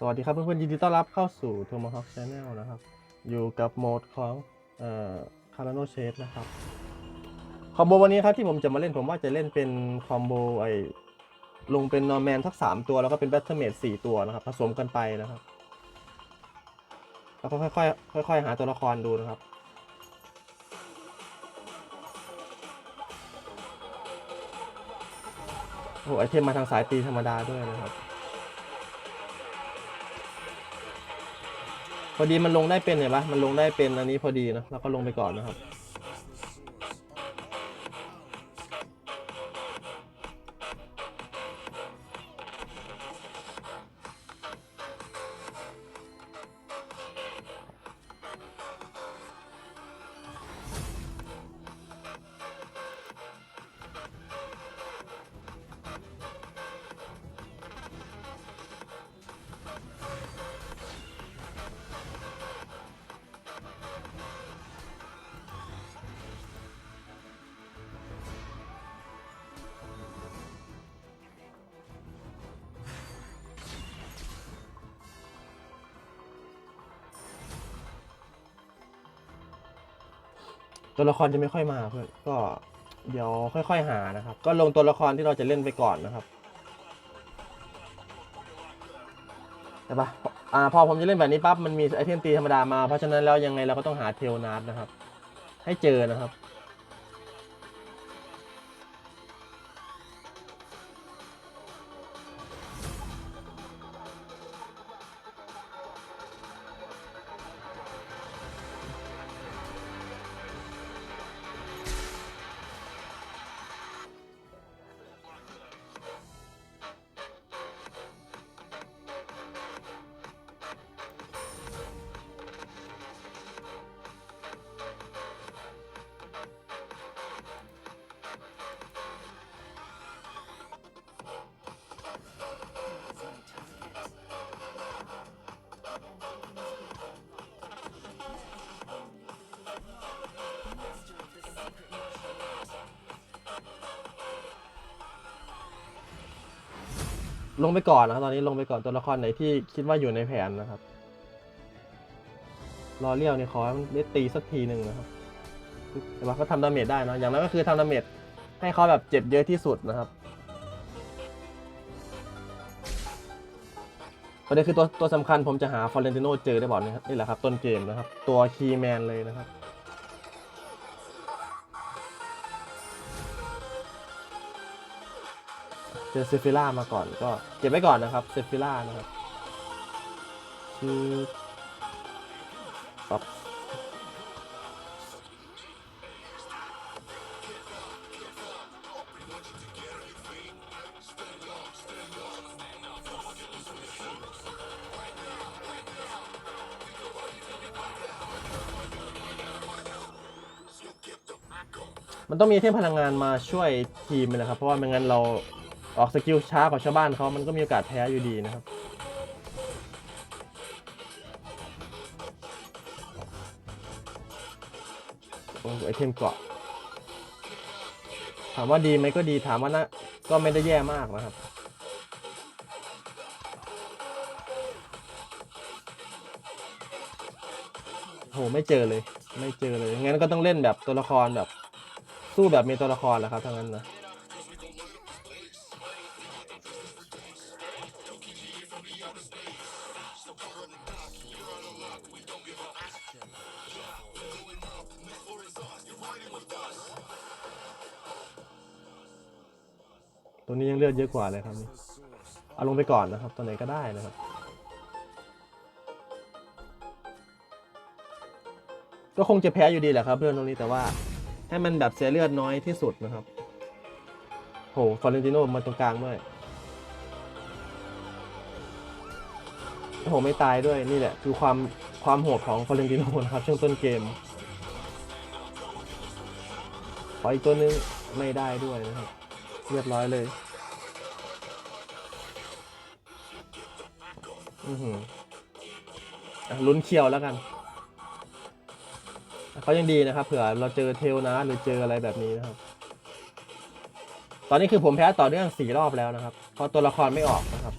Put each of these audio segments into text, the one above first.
สวัสดีครับเพื่อนๆยินดีต้อนรับเข้าสู่ Tomahawk Channel นะครับ อยู่กับโหมดของเอ่อ Carano Chase นะครับ คอมโบวันนี้ครับที่ผมจะมาเล่นผมว่าจะเล่นเป็นคอมโบไอลงเป็นนอร์แมนสักสามตัว แล้วก็เป็นแบทเทิลเมดสี่ตัวนะครับ ผสมกันไปนะครับ แล้วก็ค่อยๆค่อยๆหาตัวละครดูนะครับโอ้โหไอเทมมาทางสายตีธรรมดาด้วยนะครับ พอดีมันลงได้เป็นเห็นปะมันลงได้เป็นอันนี้พอดีนะแล้วก็ลงไปก่อนนะครับ ตัวละครจะไม่ค่อยมาเพื่อนก็เดี๋ยวค่อย ๆ หานะครับ ก็ลงตัวละครที่เราจะเล่นไปก่อนนะครับแต่ปะอ่าพอผมจะเล่นแบบนี้ปั๊บมันมีไอเทมตีธรรมดามาเพราะฉะนั้นแล้วยังไงเราก็ต้องหาเทลนาร์ดนะครับ ให้เจอนะครับ ลงไปก่อนนะครับ ตอนนี้ลงไปก่อนตัวละครไหนที่คิดว่าอยู่ในแผนนะครับ รอเลี้ยวนี่ขอให้มันได้ตีสักทีหนึ่งนะครับ แต่ว่าก็ทำดาเมจได้เนะอย่างนั้นก็คือทำดาเมจให้เขาแบบเจ็บเยอะที่สุดนะครับประเด็นคือตัวตัวสำคัญผมจะหาฟอร์เรนติโนเจอได้บ่อกนะครับนี่แหละครับต้นเกมนะครับ ตัวคีย์แมนเลยนะครับ อเซฟิล่ามาก่อนก็เก็บไว้ก่อนนะครับเซฟิล่านะครับคือปับมันต้องมีเทมพลังงานมาช่วยทีมนะครับ เพราะว่าไม่งั้นเรา ออกสกิลช้ากว่าชาวบ้านเขามันก็มีโอกาสแพ้อยู่ดีนะครับโอ้ไอเทมเกาะ ถามว่าดีไหมก็ดี ถามว่านะก็ไม่ได้แย่มากนะครับโหไม่เจอเลย ไม่เจอเลย งั้นก็ต้องเล่นแบบตัวละครแบบ สู้แบบมีตัวละครแหละครับทั้งนั้นนะ นี้ยังเลือดเยอะกว่าเลยครับนี่เอาลงไปก่อนนะครับตัวไหนก็ได้นะครับก็คงจะแพ้อยู่ดีแหละครับเรื่องตรงนี้แต่ว่าให้มันแบบเสียเลือดน้อยที่สุดนะครับโหฟอร์เรนติโนมาตรงกลางด้วยโอ้โหไม่ตายด้วยนี่แหละ คือความความโหดของฟอร์เรนติโนนะครับช่วงต้นเกมขออีกตัวนึงไม่ได้ด้วยนะครับ เรียบร้อยเลย อือหืออะลุ้นเคียวแล้วกันเขายังดีนะครับ เผื่อเราเจอเทลนะหรือเจออะไรแบบนี้นะครับ ตอนนี้คือผมแพ้ต่อเนื่องสี่รอบแล้วนะครับ เพราะตัวละครไม่ออกนะครับ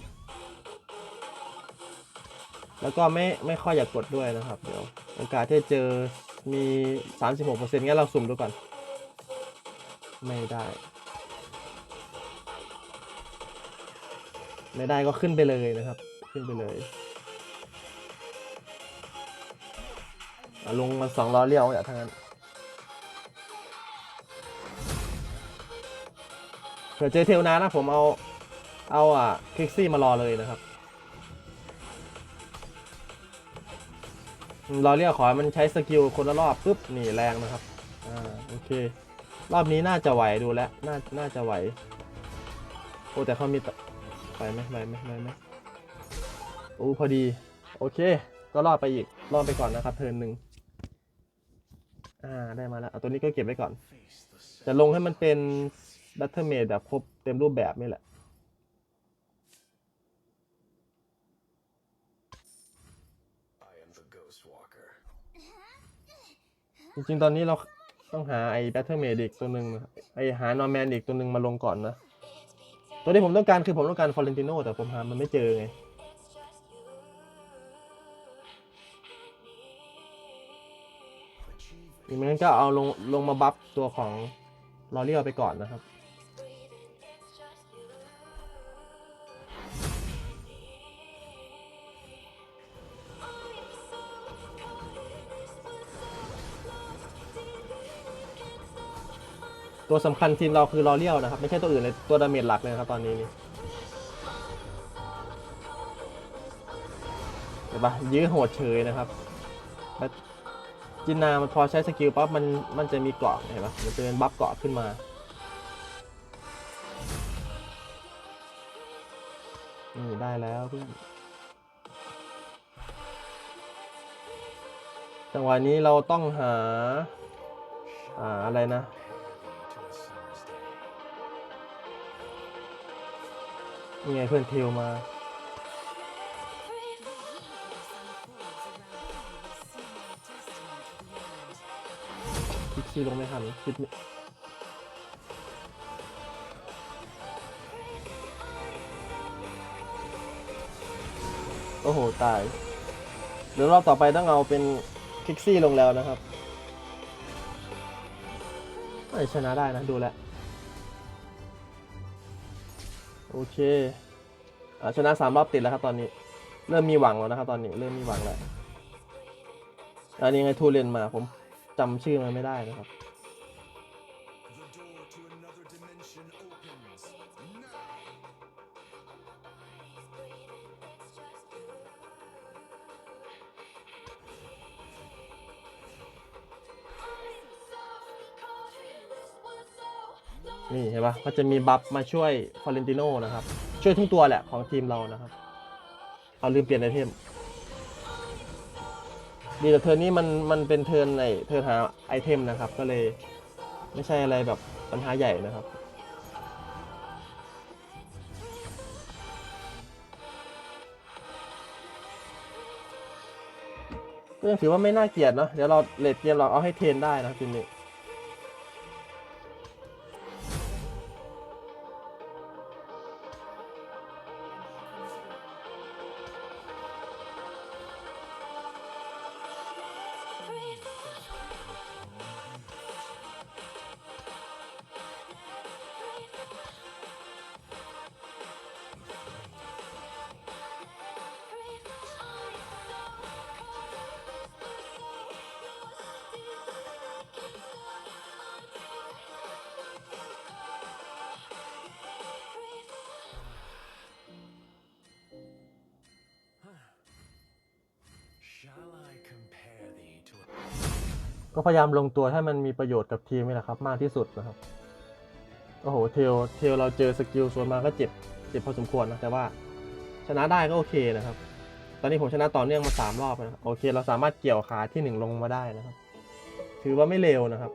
แล้วก็ไม่ไม่ค่อยอยากกดด้วยนะครับ เดี๋ยวโอกาสที่จะเจอมี36%งั้นเราสุ่มดูก่อน ไม่ได้ ไม่ได้ก็ขึ้นไปเลยนะครับ ขึ้นไปเลยลงมาสองล้อเลี้ยวอย่าทั้งนั้นเผื่อเจอเทลนานะผมเอาเอาอะคลิกซี่มารอเลยนะครับรอเรียกขอให้มันใช้สกิลคนละรอบปุ๊บนี่แรงนะครับอ่าโอเค รอบนี้น่าจะไหวดูแล้วน่าน่าจะไหวโอ้แต่เขามีตไปไหมไปไหมไปไหม โอ้พอดี โอเค ก็รอดไปอีกรอดไปก่อนนะครับ เทิร์นหนึ่งอ่าได้มาแล้วเอาตัวนี้ก็เก็บไว้ก่อน จะลงให้มันเป็นดัตเตอร์เมดแบบครบเต็มรูปแบบนี่แหละ จริงๆ ตอนนี้เราต้องหาไอ้แบทเทอร์เมดอีกตัวหนึ่งไอ้หานอร์แมนอีกตัวหนึ่งมาลงก่อนนะ ตัวที่ผมต้องการคือผมต้องการฟอเรนติโนแต่ผมหามันไม่เจอไง อีกไม่งั้นก็เอาลงลงมาบัฟตัวของลอเรียลไปก่อนนะครับ ตัวสำคัญทีมเราคือลอเรียลนะครับ ไม่ใช่ตัวอื่นเลย ตัวดาเมจหลักเลยครับตอนนี้นี่เห็นปะยื้อโหดเฉยนะครับแล้ว จินนามันพอใช้สกิลปั๊บมันมันจะมีเกาะเห็นปะมันจะเป็นบัฟเกาะขึ้นมา นี่ได้แล้วเพื่อนจังหวะนี้เราต้องหาอ่าอะไรนะ นี่ไงเพื่อนเทลมา คิดซีลงไม่ทันคิดโอ้โห ตาย เดี๋ยวรอบต่อไปต้องเอาเป็นคิกซี่ลงแล้วนะครับไม่ชนะได้นะ ดูแลโอเคอชนะสามรอบติดแล้วครับตอนนี้ เริ่มมีหวังแล้วนะครับตอนนี้ เริ่มมีหวังแล้วอันนี้ไงทูเรียนมาผม จำชื่อมันไม่ได้นะครับ นี่เห็นปะก็จะมีบัฟมาช่วยฟอเรนติโนนะครับ ช่วยทุกตัวแหละของทีมเรานะครับ เอาลืมเปลี่ยนไอเทม ดีแต่เทิร์นนี้มันมันเป็นเทิร์นไอเทิร์นหาไอเทมนะครับ ก็เลยไม่ใช่อะไรแบบปัญหาใหญ่นะครับก็ยังถือว่าไม่น่าเกลียดเนาะเดี๋ยวเราเลดเกมเราเอาให้เทนได้นะครับทีมนี้ ก็พยายามลงตัวให้มันมีประโยชน์กับทีมนี่แหละครับ มากที่สุดนะครับ โอ้โห เทล เทลเราเจอสกิลส่วนมาก็เจ็บ เจ็บพอสมควรนะ แต่ว่าชนะได้ก็โอเคนะครับ ตอนนี้ผมชนะต่อเนื่องมาสามรอบแล้วนะ โอเค เราสามารถเกี่ยวขาที่หนึ่งลงมาได้นะครับ ถือว่าไม่เร็วนะครับ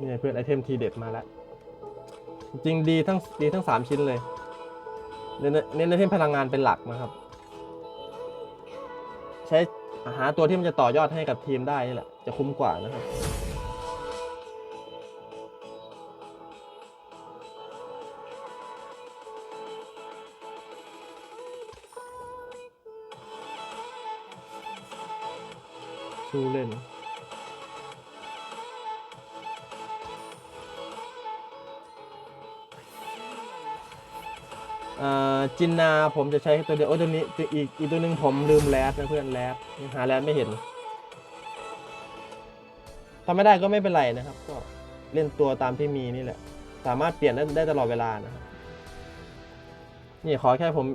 นี่เพื่อนไอเทมทีเด็ดมาแล้ว จริงดีทั้งดีทั้งสามชิ้นเลยเน้นเน้นไอเทมพลังงานเป็นหลักนะครับ ใช้หาตัวที่มันจะต่อยอดให้กับทีมได้นี่แหละ จะคุ้มกว่านะครับชูเล่น จินนาผมจะใช้ตัวเดียวโอ้ตัวนี้ตัวอีกอีกตัวหนึ่งผมลืมแรดนะเพื่อนแรดหาแรดไม่เห็นทำไม่ได้ก็ไม่เป็นไรนะครับ ก็เล่นตัวตามที่มีนี่แหละ สามารถเปลี่ยนได้ได้ตลอดเวลานะครับนี่ขอแค่ผม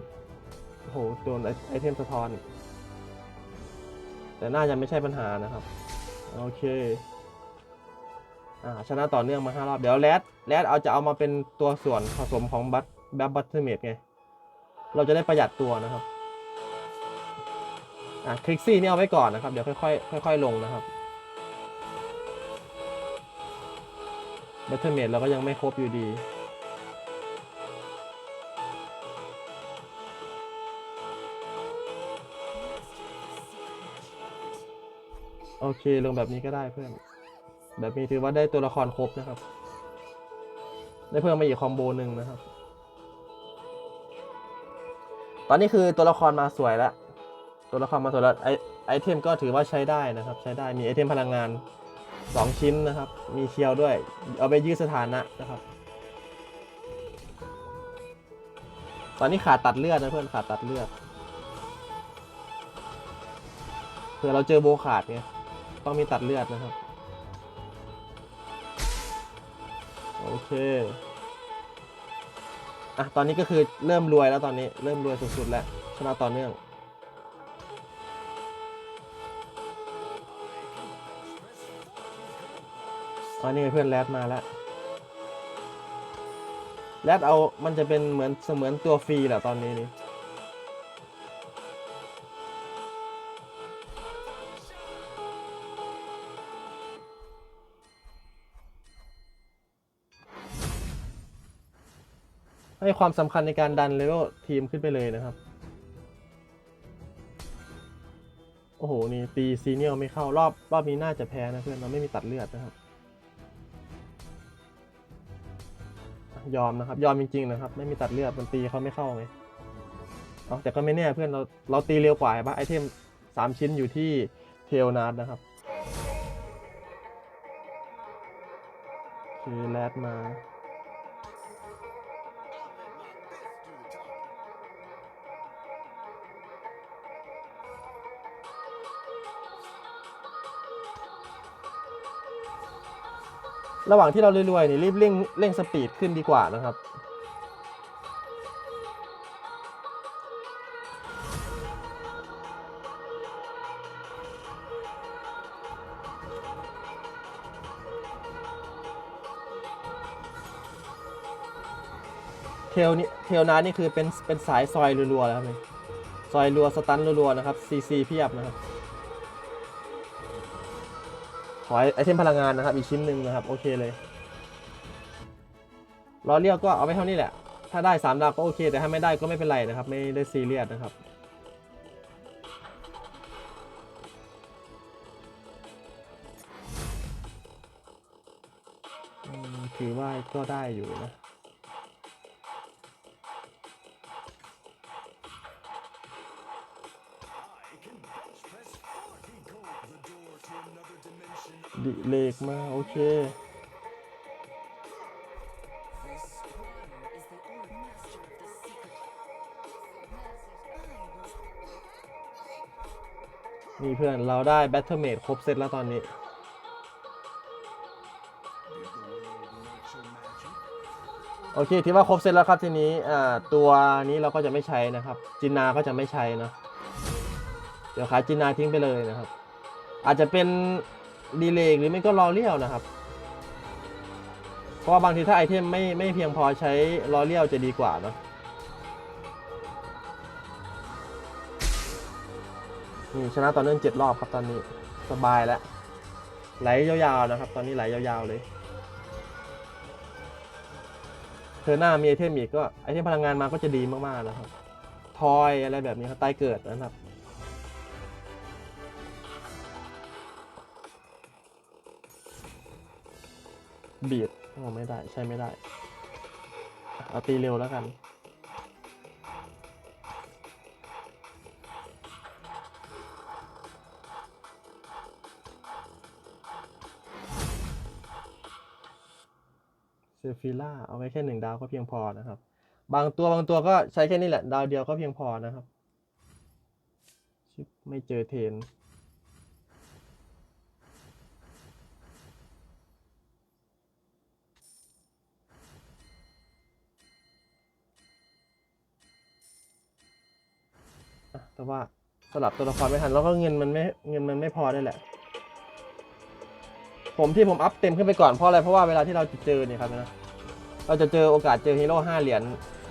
โอ้โหโดนไอไอเทมสะท้อน แต่น่าจะไม่ใช่ปัญหานะครับ โอเคอ่าชนะต่อเนื่องมาห้ารอบ เดี๋ยวแรดแรดเอาจะเอามาเป็นตัวส่วนผสมของบัต แบบบัตเทอร์เมดไง เราจะได้ประหยัดตัวนะครับ อะคลิกซี่นี่เอาไว้ก่อนนะครับ เดี๋ยวค่อยๆค่อยๆลงนะครับบัตเทอร์เมดเราก็ยังไม่ครบอยู่ดีโอเค ลงแบบนี้ก็ได้เพื่อน แบบนี้ถือว่าได้ตัวละครครบนะครับ ได้เพิ่มมาอีกคอมโบหนึ่งนะครับ ตอนนี้คือตัวละครมาสวยแล้ว ตัวละครมาสวยแล้วไอไอเทมก็ถือว่าใช้ได้นะครับ ใช้ได้มีไอเทมพลังงาน 2 ชิ้นนะครับ มีเคียวด้วย เอาไปยืดสถานะนะครับ ตอนนี้ขาดตัดเลือดนะเพื่อนขาดตัดเลือดเผื่อเราเจอโบขาดไงต้องมีตัดเลือดนะครับ โอเค อะตอนนี้ก็คือเริ่มรวยแล้วตอนนี้เริ่มรวยสุดๆแล้วชนะต่อเนื่องอันนี้เพื่อนแรดมาแล้วแรดเอามันจะเป็นเหมือนเสมือนตัวฟรีแหละตอนนี้นี่ ความสำคัญในการดันเลเวลทีมขึ้นไปเลยนะครับ โอ้โห นี่ตีซีเนียลไม่เข้ารอบรอบนี้น่าจะแพ้นะเพื่อนเราไม่มีตัดเลือดนะครับ ยอมนะครับ ยอมจริงๆนะครับ ไม่มีตัดเลือดมันตีเขาไม่เข้าไงเอาแต่ก็ไม่แน่เพื่อนเราเราตีเร็วกว่าปะไอเทมสามชิ้นอยู่ที่เทลนาร์ดนะครับ คือแรดมา ระหว่างที่เรารวยๆนี่รีบเร่งเร่งสปีดขึ้นดีกว่านะครับเทลนี่เทลนานี่คือเป็นเป็นสายซอยรัวๆแล้วครับซอยรัวสตันรัวๆนะครับซีซีเพียบนะครับ อไอเทมพลังงานนะครับ อีกชิ้นหนึ่งนะครับ โอเคเลยรอเรียวก็เอาไปเท่านี้แหละ ถ้าได้สามดาวก็โอเค แต่ถ้าไม่ได้ก็ไม่เป็นไรนะครับ ไม่ได้ซีเรียสนะครับ ถือว่าก็ได้อยู่นะ เลกมา โอเค นี่เพื่อนเราได้แบทเทิลเมดครบเซตแล้วตอนนี้ โอเคถือว่าครบเซตแล้วครับทีนี้ตัวนี้เราก็จะไม่ใช้นะครับ จินนาก็จะไม่ใช้นะเดี๋ยวขายจินนาทิ้งไปเลยนะครับ อาจจะเป็น ดีเลกหรือไม่ก็รอเลี้ยวนะครับ เพราะว่าบางทีถ้าไอเทมไม่ไม่เพียงพอใช้รอเลี้ยวจะดีกว่าเนอะนี่ชนะต่อเนื่องเจ็ดรอบครับตอนนี้สบายแล้วไหลยาวๆนะครับ ตอนนี้ไหลยาวๆเลยเธอหน้ามีไอเทมอีกก็ไอเทมพลังงานมาก็จะดีมากๆนะครับ ทอยอะไรแบบนี้ครับใต้เกิดนะครับ บีดโอ้ไม่ได้ใช้ไม่ได้เอาตีเร็วแล้วกันเซฟิล่าเอาไว้แค่หนึ่งดาวก็เพียงพอนะครับ บางตัวบางตัวก็ใช้แค่นี้แหละ ดาวเดียวก็เพียงพอนะครับ ไม่เจอเทน แต่ว่าสลับตัวละครไม่ทันแล้วก็เงินมันไม่เงินมันไม่พอได้วยแหละ ผมที่ผมอัพเต็มขึ้นไปก่อนเพราะอะไรเพราะว่าเวลาที่เราจะเจอเนี่ยครับนะเราจะเจอโอกาสเจอฮีโร่ห้าเหรียญ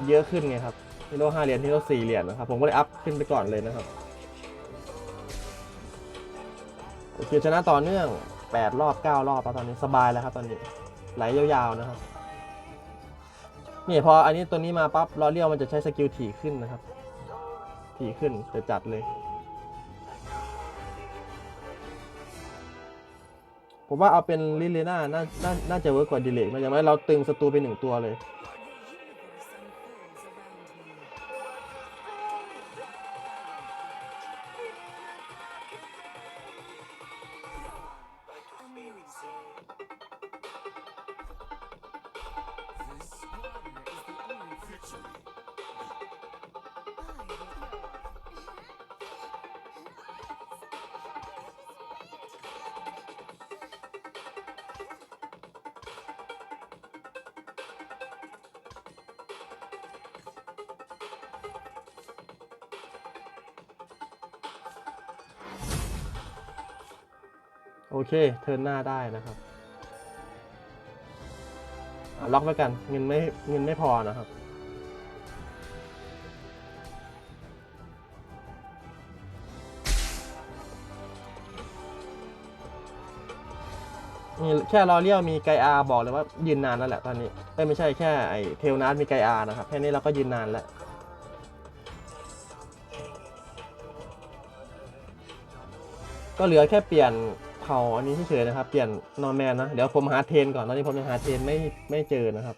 เยอะขึ้นไงครับฮีโร่ห้าเหรียญฮีโร่สี่เหรียญนะครับผมก็เลยอัพขึ้นไปก่อนเลยนะครับโอเคชนะต่อเนื่องแปดรอบเก้ารอบแล้วตอนนี้สบายแล้วครับ ตอนนี้ไหลยาวๆนะครับนี่พออันนี้ตัวนี้มาปั๊บรอเลี้ยวมันจะใช้สกิลถี่ขึ้นนะครับ ถี่ขึ้นจะจัดเลย ผมว่าเอาเป็นลิเลน่าน่าน่าจะเวิร์กกว่าดิเลกนะอย่างไรเราตึงศัตรูไปหนึ่งตัวเลย โอเค เทิร์นหน้าได้นะครับล็อกไว้กันเงินไม่เงินไม่พอนะครับ นี่แค่รอเลี้ยวมีไกอาบอกเลยว่ายืนนานแล้วแหละตอนนี้เอ้ยไม่ใช่แค่ไอเทลนัสมีไกอานะครับ แค่นี้เราก็ยืนนานแล้วก็เหลือแค่เปลี่ยน เผาอันนี้เฉยๆนะครับ เปลี่ยนนอร์แมนนะ เดี๋ยวผมหาเทนก่อน ตอนนี้ผมยังหาเทนไม่ไม่เจอนะครับ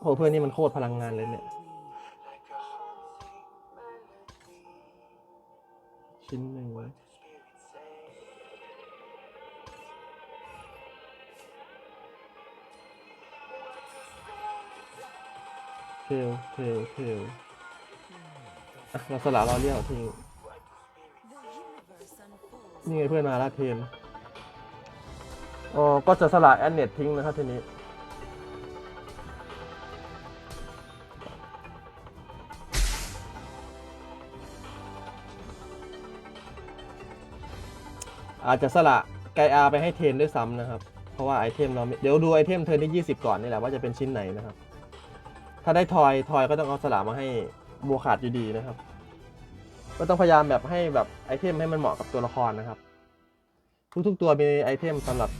โอ้เพื่อนนี่มันโคตรพลังงานเลยเนี่ย ชิ้นหนึ่งเทลเทลเทลอะเราสละเราเรียกทิ้ง นี่ไงเพื่อนมาละเทนอ๋อก็จะสละแอนเน็ตทิ้งนะครับทีนี้อาจจะสละไกอาไปให้เทนด้วยซ้ำนะครับ เพราะว่าไอเทมเราเดี๋ยวดูไอเทมเทิร์นที่ 20 ก่อนนี่แหละว่าจะเป็นชิ้นไหนนะครับ ถ้าได้ทอยทอยก็ต้องเอาสละมาให้บัวขาดอยู่ดีนะครับ ก็ต้องพยายามแบบให้แบบไอเทมให้มันเหมาะกับตัวละครนะครับ ทุกๆตัวมีไอเทมสำหรับ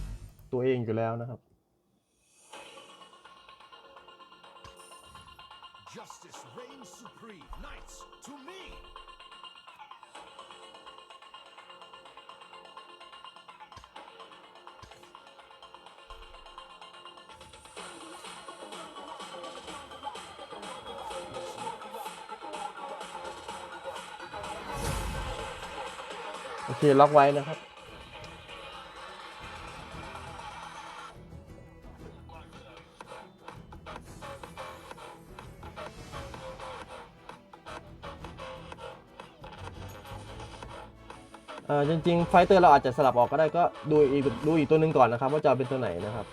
ตัวเองอยู่แล้วนะครับ Justice reigns supreme. Night. โอเคล็อกไว้นะครับ เอ่อจริงๆ ไฟเตอร์เราอาจจะสลับออกก็ได้ก็ดูอีกดูอีกตัวหนึ่งก่อนนะครับ ว่าจะเป็นตัวไหนนะครับ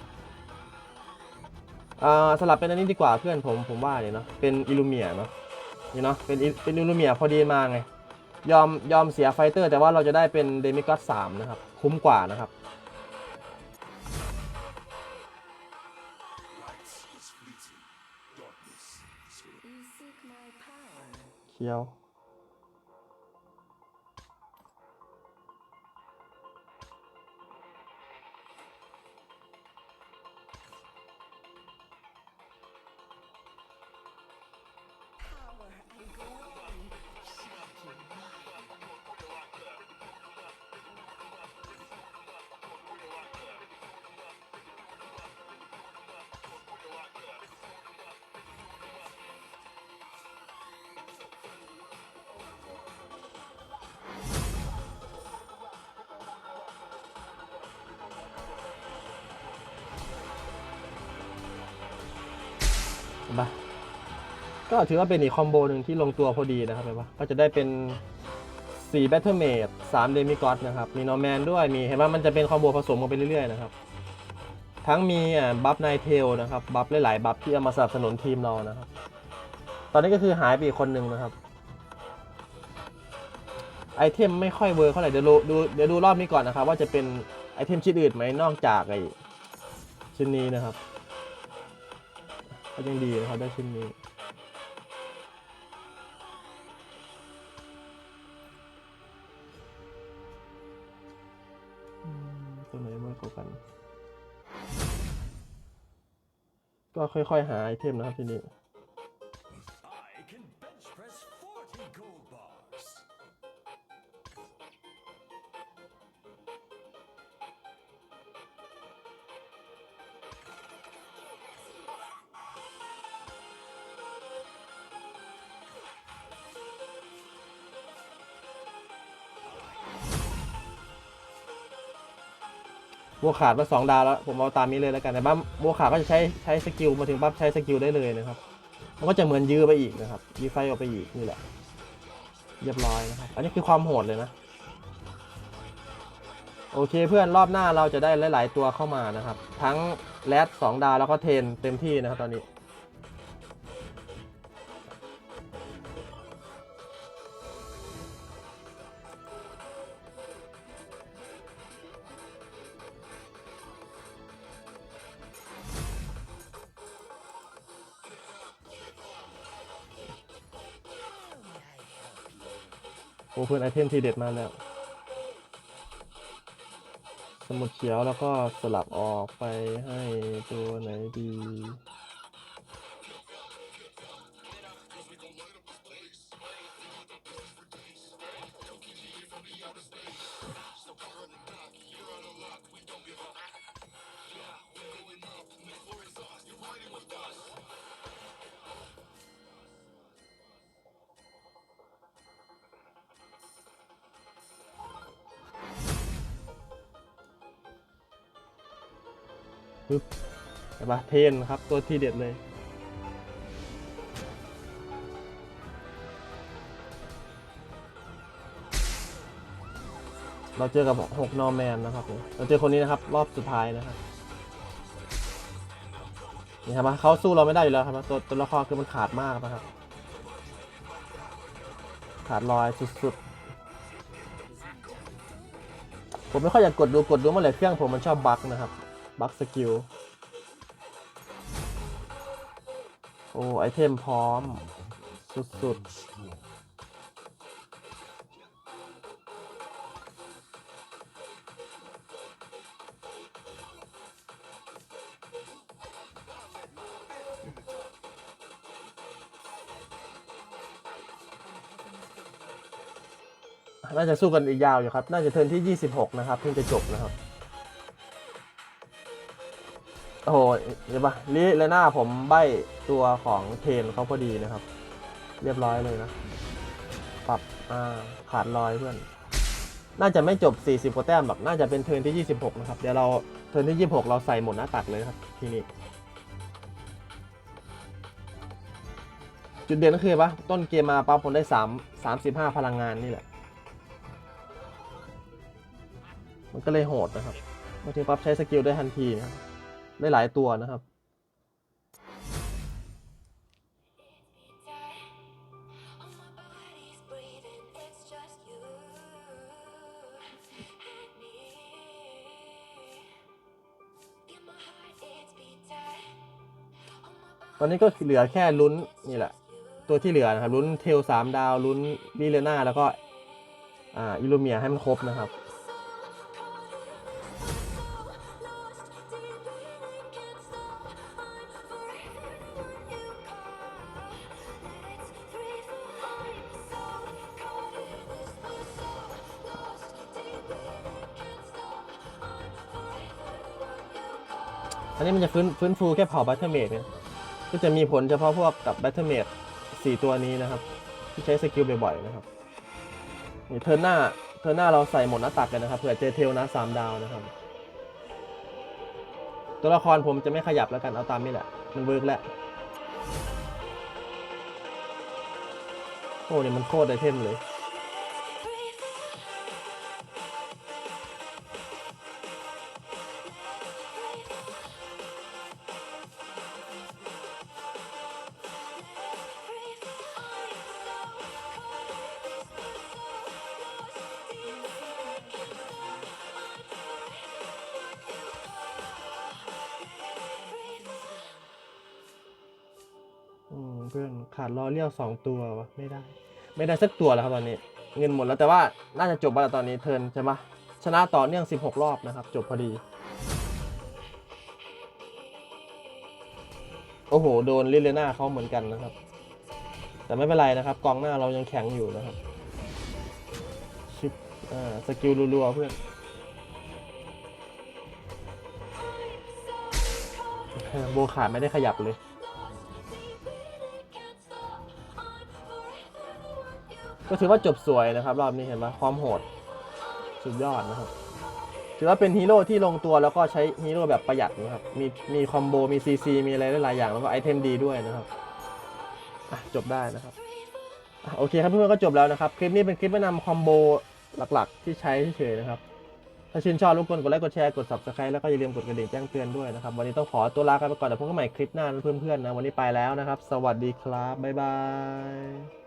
อ่าสลับเป็นอันนี้ดีกว่าเพื่อนผมผมว่าเนี่ยเนาะเป็นอิลูเมียเนาะนี่เนาะเป็นเป็นอิลูเมียพอดีมาไง ยอมยอมเสียไฟเตอร์ แต่ว่าเราจะได้เป็นเดมิกอสสามนะครับ คุ้มกว่านะครับ เคียว ก็ถือว่าเป็นอีกคอมโบหนึ่งที่ลงตัวพอดีนะครับเห็นปะก็จะได้เป็น4 Battle Mate 3 d e m i g o d นะครับ มีนอร์แมนด้วย มีเห็นว่ามันจะเป็นคอมโบผสมกันไปเรื่อยๆนะครับ ทั้งมีบัฟไนเทลนะครับ บัฟหลายๆบัฟที่เอามาสนับสนุนทีมเรานะครับ ตอนนี้ก็คือหายไปอีกคนหนึ่งนะครับ ไอเทมไม่ค่อยเวิร์เท่าไหร่ เดี๋ยวดูเดี๋ยวดูรอบนี้ก่อนนะครับ ว่าจะเป็นไอเทมชิ้นอื่นไหมนอกจากไอชิ้นนี้นะครับ ก็ยังดีนะครับได้ชิ้นนี้ตัวไหนมากกว่ากัน ก็ค่อยๆหาไอเทมนะครับทีนี้ บัวขาดมาสองดาวแล้วผมเอาตามนี้เลยแล้วกันแต่บ้าบัวขาดก็จะใช้ใช้สกิลมาถึงปั๊บใช้สกิลได้เลยนะครับมันก็จะเหมือนยื้อไปอีกนะครับยื้อไฟออกไปอีกนี่แหละ เรียบร้อยนะครับ อันนี้คือความโหดเลยนะ โอเคเพื่อนรอบหน้าเราจะได้หลาย ๆ ตัวเข้ามานะครับ ทั้งแรดสองดาวแล้วก็เทนเต็มที่นะครับตอนนี้ โอ้เพื่อนไอเทมทีเด็ดมาแล้ว สมุดเขียวแล้วก็สลับออกไปให้ตัวไหนดี ปึ๊บเห็นปะเทนครับตัวที่เด็ดเลย เราเจอกับหกนอร์แมนนะครับผมเราเจอคนนี้นะครับ รอบสุดท้ายนะครับนี่ครับเขาสู้เราไม่ได้อยู่แล้วครับตัวตัวละครคือมันขาดมากนะครับ ขาดลอยสุดๆ ผมไม่ค่อยอยากกดดูกดดูเมื่อไหร่เครื่องผมมันชอบบั๊กนะครับ บั๊กสกิล โอ้ ไอเทมพร้อม สุดๆน่าจะสู้กันอีกยาวอยู่ครับ น่าจะเทินที่ 26 นะครับเพิ่งจะจบนะครับ โอ้โหเดี๋ยวปะลิเลน่าผมใบตัวของเทนเขาพอดีนะครับ เรียบร้อยเลยนะ ปรับ อ่า ขาดลอยเพื่อน น่าจะไม่จบ 40กว่าแต้มหรอกน่าจะเป็นเทิร์นที่ 26 นะครับ เดี๋ยวเราเทิร์นที่ 26 เราใส่หมดหน้าตักเลยครับ ทีนี้ จุดเด่นก็คือปะต้นเกมมาปั๊บผมได้ 3 35 พลังงานนี่แหละ มันก็เลยโหดนะครับบางทีปั๊บใช้สกิลได้ทันทีนะครับ หลายตัวนะครับ ตอนนี้ก็เหลือแค่ลุ้นนี่แหละ ตัวที่เหลือนะครับลุ้นเทลสามดาวลุ้นบิเลน่าแล้วก็อ่าอิลูเมียให้มันครบนะครับ จะฟื้นฟื้นฟูแค่เผ่าบัตเทอร์เมดเนี่ย ก็จะมีผลเฉพาะพวกกับบัตเทอร์เมดสี่ตัวนี้นะครับ ที่ใช้สกิลบ่อยๆนะครับนี่เทิร์นหน้าเทิร์นหน้าเราใส่หมดหน้าตักกันนะครับเผื่อเจเทลนะสามดาวนะครับ ตัวละครผมจะไม่ขยับแล้วกันเอาตามนี่แหละ มันเวิร์กแล้วโอ้เนี่ยมันโคตรไอเทมเลย ขาดรอเลี้ยวสองตัววะไม่ได้ ไม่ได้สักตัวแล้วครับตอนนี้ เงินหมดแล้วแต่ว่าน่าจะจบแล้วตอนนี้เทิร์นใช่ไหมชนะต่อเนื่อง 16 รอบนะครับ จบพอดี โอ้โห โดนลิเลน่าเขาเหมือนกันนะครับ แต่ไม่เป็นไรนะครับกองหน้าเรายังแข็งอยู่นะครับชิปอ่าสกิลรัวๆเพื่อนโบขาดไม่ได้ขยับเลย ก็ถือว่าจบสวยนะครับ รอบนี้เห็นไหมความโหดสุดยอดนะครับ ถือว่าเป็นฮีโร่ที่ลงตัวแล้วก็ใช้ฮีโร่แบบประหยัดนะครับ มีมีคอมโบมีซีซีมีอะไรหลายอย่างแล้วก็ไอเทมดีด้วยนะครับจบได้นะครับอโอเคครับเพื่อนๆก็จบแล้วนะครับ คลิปนี้เป็นคลิปแนะนำคอมโบหลักๆ ที่ใช้เฉยๆนะครับ ถ้าชื่นชอบรบกวนกดไลค์กดแชร์กด subscribe แล้วก็อย่าลืมกดกระดิ่งแจ้งเตือนด้วยนะครับ วันนี้ต้องขอตัวลากันไปก่อนเดี๋ยวพบกันใหม่คลิปหน้านะเพื่อนๆนะวันนี้ไปแล้วนะครับ สวัสดีครับบ๊ายบาย